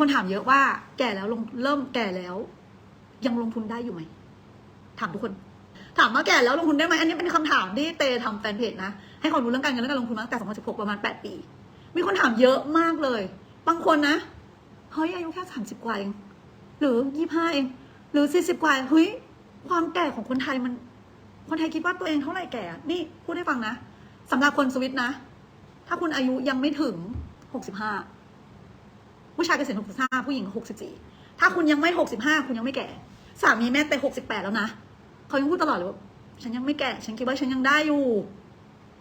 คนถามเยอะว่าแก่แล้วลงเริ่มแก่แล้ว ยังลงทุนได้อยู่ไหมถามทุกคน ถามว่าแก่แล้วลงทุนได้ไหมอันนี้เป็นคำถามที่เตทำแฟนเพจนะให้ความรู้เรื่องการเงินและการลงทุนมาตั้งแต่2016ประมาณ 8 ปี มีคนถามเยอะมากเลย บางคนนะเฮ้ยอายุแค่ 30 กว่าเองหรือ 25 เอง หรือ 40 กว่าเฮ้ยความแก่ของคนไทยมัน คนไทยคิดว่าตัวเองเท่าไหร่แก่ นี่พูดให้ฟังนะสำหรับคนสวิตนะ ถ้าคุณอายุยังไม่ถึง 65 ผู้ชายเกษียณ65 ผู้หญิง 64 ถ้าคุณยังไม่ 65 คุณยังไม่แก่ สามีแม่เต68 แล้วนะเขายังพูดตลอดเลยว่าฉันยังไม่แก่ ฉันคิดว่าฉันยังได้อยู่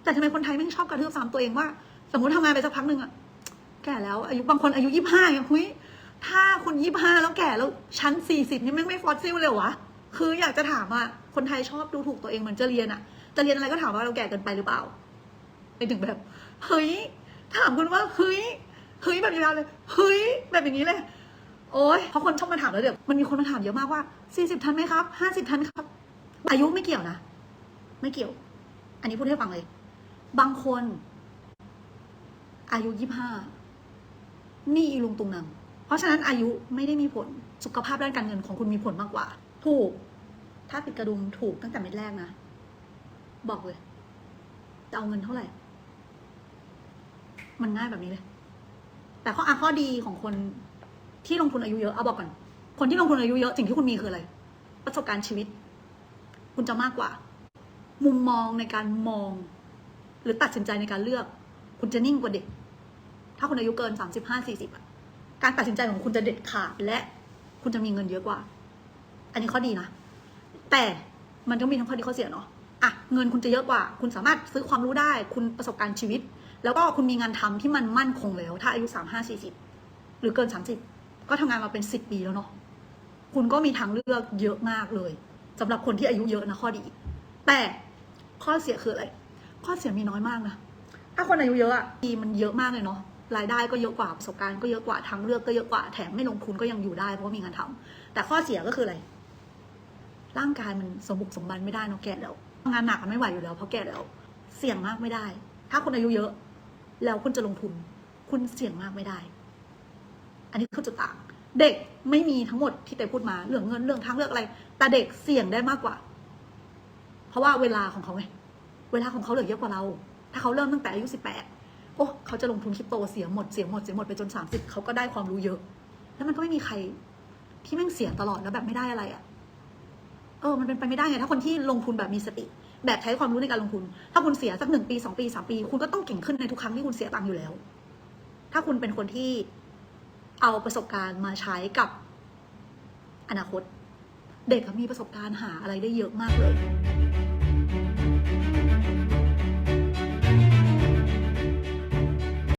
แต่ทำไมคนไทยไม่ชอบกระทืบซ้ำตัวเองว่า สมมติทำงานไปสักพักหนึ่งอะแก่แล้วอายุบางคนอายุ 25อย่างเฮ้ยถ้าคุณ 25 แล้วแก่แล้วชั้น 40 นี่แม่งไม่ฟอสซิลเลยวะคืออยากจะถามอะคนไทยชอบดูถูกตัวเองเหมือนจะเรียนอะจะเรียนอะไรก็ถามว่าเราแก่เกินไปหรือเปล่าไปถึงแบบเฮ้ยถามคุณว่าเฮ้ย เฮ้ยแบบยาวเลยเฮ้ยแบบอย่างนี้เลย โอ้ยเพราะคนชอบมาถามแล้วเดี๋ยวมันมีคนมาถามเยอะมากว่า40ทันไหมครับ50ทันไหมครับ อายุไม่เกี่ยวนะ ไม่เกี่ยว อันนี้พูดให้ฟังเลย บางคน อายุ25นี่อีลุงตุงนังเพราะฉะนั้นอายุไม่ได้มีผลสุขภาพด้านการเงินของคุณมีผลมากกว่า ถูก ถ้าติดกระดุมถูกตั้งแต่เม็ดแรกนะ บอกเลยจะเอาเงินเท่าไหร่ มันง่ายแบบนี้เลย แต่ข้ออะข้อดีของคนที่ลงทุนอายุเยอะเอาบอกก่อน คนที่ลงทุนอายุเยอะสิ่งที่คุณมีคืออะไร ประสบการณ์ชีวิต คุณจะมากกว่า มุมมองในการมอง หรือตัดสินใจในการเลือก คุณจะนิ่งกว่าเด็ก ถ้าคุณอายุเกินสามสิบห้าสี่สิบการตัดสินใจของคุณจะเด็ดขาดและคุณจะมีเงินเยอะกว่า อันนี้ข้อดีนะ แต่มันก็มีทั้งข้อดีข้อเสียเนาะ อะเงินคุณจะเยอะกว่า คุณสามารถซื้อความรู้ได้ คุณประสบการณ์ชีวิต แล้วก็คุณมีงานทำที่มันมั่นคงแล้ว ถ้าอายุสามห้าสี่สิบหรือเกินสามสิบก็ทำงานมาเป็นสิบปีแล้วเนาะคุณก็มีทางเลือกเยอะมากเลยสำหรับคนที่อายุเยอะนะข้อดี แต่ข้อเสียคืออะไร ข้อเสียมีน้อยมากนะถ้าคนอายุเยอะอะดีมันเยอะมากเลยเนาะรายได้ก็เยอะกว่าประสบการณ์ก็เยอะกว่าทางเลือกก็เยอะกว่าแถมไม่ลงทุนก็ยังอยู่ได้เพราะว่ามีงานทำแต่ข้อเสียก็คืออะไร ร่างกายมันสมบุกสมบันไม่ได้เนาะแก่แล้ว งานหนักอะไม่ไหวอยู่แล้วเพราะแก่แล้ว เสี่ยงมากไม่ได้ ถ้าคนอายุเยอะ แล้วคุณจะลงทุน คุณเสี่ยงมากไม่ได้ อันนี้คือจุดต่าง เด็กไม่มีทั้งหมดที่เตพูดมาเรื่องเงินเรื่องทางเลือกอะไร แต่เด็กเสี่ยงได้มากกว่า เพราะว่าเวลาของเขาไงเวลาของเขาเหลือเยอะกว่าเรา ถ้าเขาเริ่มตั้งแต่อายุสิบแปดโอ้เขาจะลงทุนคริปโตเสียหมดเสียหมดเสียหมดไปจนสามสิบเขาก็ได้ความรู้เยอะ แล้วมันก็ไม่มีใครที่แม่งเสียตลอดแล้วแบบไม่ได้อะไรอะ่ะ เออ มันเป็นไปไม่ได้ไงถ้าคนที่ลงทุนแบบมีสติ แบบใช้ความรู้ในการลงทุน ถ้าคุณเสียสักหนึ่งปีสองปีสามปี คุณก็ต้องเก่งขึ้นในทุกครั้งที่คุณเสียตังค์อยู่แล้ว ถ้าคุณเป็นคนที่เอาประสบการณ์มาใช้กับอนาคต เด็กมีประสบการณ์หาอะไรได้เยอะมากเลย